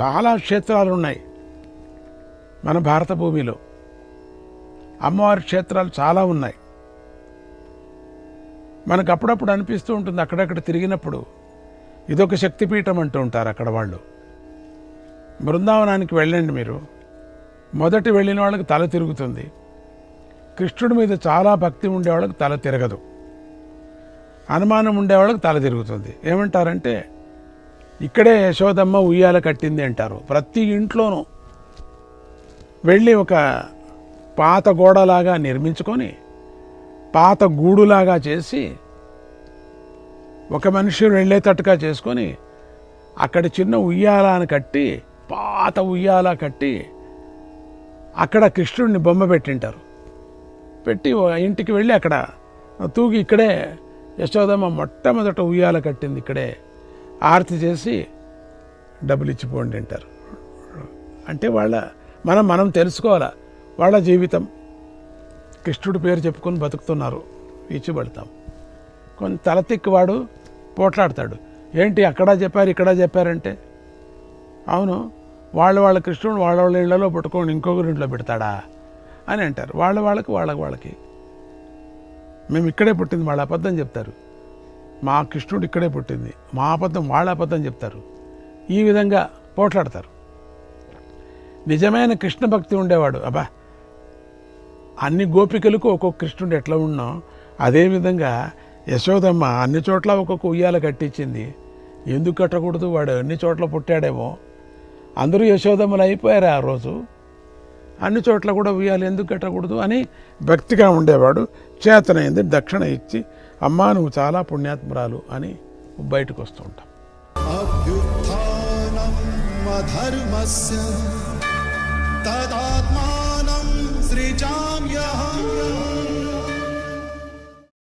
చాలా క్షేత్రాలు ఉన్నాయి. మన భారత భూమిలో. అమ్మవారి క్షేత్రాలు చాలా ఉన్నాయి. మనకు అప్పుడప్పుడు అనిపిస్తూ ఉంటుంది అక్కడక్కడ తిరిగినప్పుడు. ఇదొక శక్తిపీఠం అంటూ ఉంటారు అక్కడ వాళ్ళు. బృందావనానికి వెళ్ళండి మీరు. మొదటి వెళ్ళిన వాళ్ళకి తల తిరుగుతుంది. కృష్ణుడి మీద చాలా భక్తి ఉండేవాళ్ళకి తల తిరగదు. అనుమానం ఉండేవాళ్ళకి తల తిరుగుతుంది. ఏమంటారంటే ఇక్కడే యశోదమ్మ ఉయ్యాల కట్టింది అంటారు. ప్రతి ఇంట్లోనూ వెళ్ళి ఒక పాత గోడలాగా నిర్మించుకొని పాత గూడులాగా చేసి ఒక మనిషి వెళ్ళేటట్టుగా చేసుకొని అక్కడ చిన్న ఉయ్యాలను అని కట్టి పాత ఉయ్యాల కట్టి అక్కడ కృష్ణుడిని బొమ్మ పెట్టింటారు. పెట్టి ఇంటికి వెళ్ళి అక్కడ తూగి ఇక్కడే యశోదమ్మ మొట్టమొదట ఉయ్యాల కట్టింది ఇక్కడే. ఆరతి చేసి డబ్బులు ఇచ్చిపోండి అంటారు. అంటే వాళ్ళ మనం మనం తెలుసుకోవాలా? వాళ్ళ జీవితం. కృష్ణుడి పేరు చెప్పుకొని బతుకుతున్నారు. ఇచ్చిపడతాం కొన్ని తలతిక్కువాడు పోట్లాడతాడు. ఏంటి అక్కడ చెప్పారు ఇక్కడ చెప్పారంటే? అవును వాళ్ళ వాళ్ళ కృష్ణుడు వాళ్ళ వాళ్ళ ఇళ్ళలో పట్టుకొని ఇంకొకరి ఇంట్లో పెడతాడా? అని అంటారు. వాళ్ళ వాళ్ళకి వాళ్ళకి వాళ్ళకి. మేము ఇక్కడే పుట్టింది వాళ్ళ అబద్ధం చెప్తారు. మా కృష్ణుడు ఇక్కడే పుట్టింది. మా అబద్ధం వాళ్ళ అబద్ధం చెప్తారు. ఈ విధంగా పోట్లాడతారు. నిజమైన కృష్ణ భక్తి ఉండేవాడు. అబ్బా! అన్ని గోపికలకు ఒక్కొక్క కృష్ణుడు ఎట్లా ఉన్నాం అదేవిధంగా యశోదమ్మ అన్ని చోట్ల ఒక్కొక్క ఉయ్యాల కట్టించింది. ఎందుకు కట్టకూడదు? వాడు అన్ని చోట్ల పుట్టాడేమో. అందరూ యశోదమ్మలు అయిపోయారు ఆ రోజు? అన్ని చోట్ల కూడా ఉయ్యాలు ఎందుకు కట్టకూడదు అని భక్తిగా ఉండేవాడు. చేతనైంది దక్షిణ ఇచ్చి అమ్మా నువ్వు చాలా పుణ్యాత్మరాలు అని బయటకు వస్తూ ఉంటాం ధర్మస్య తదాత్మానం సృజామి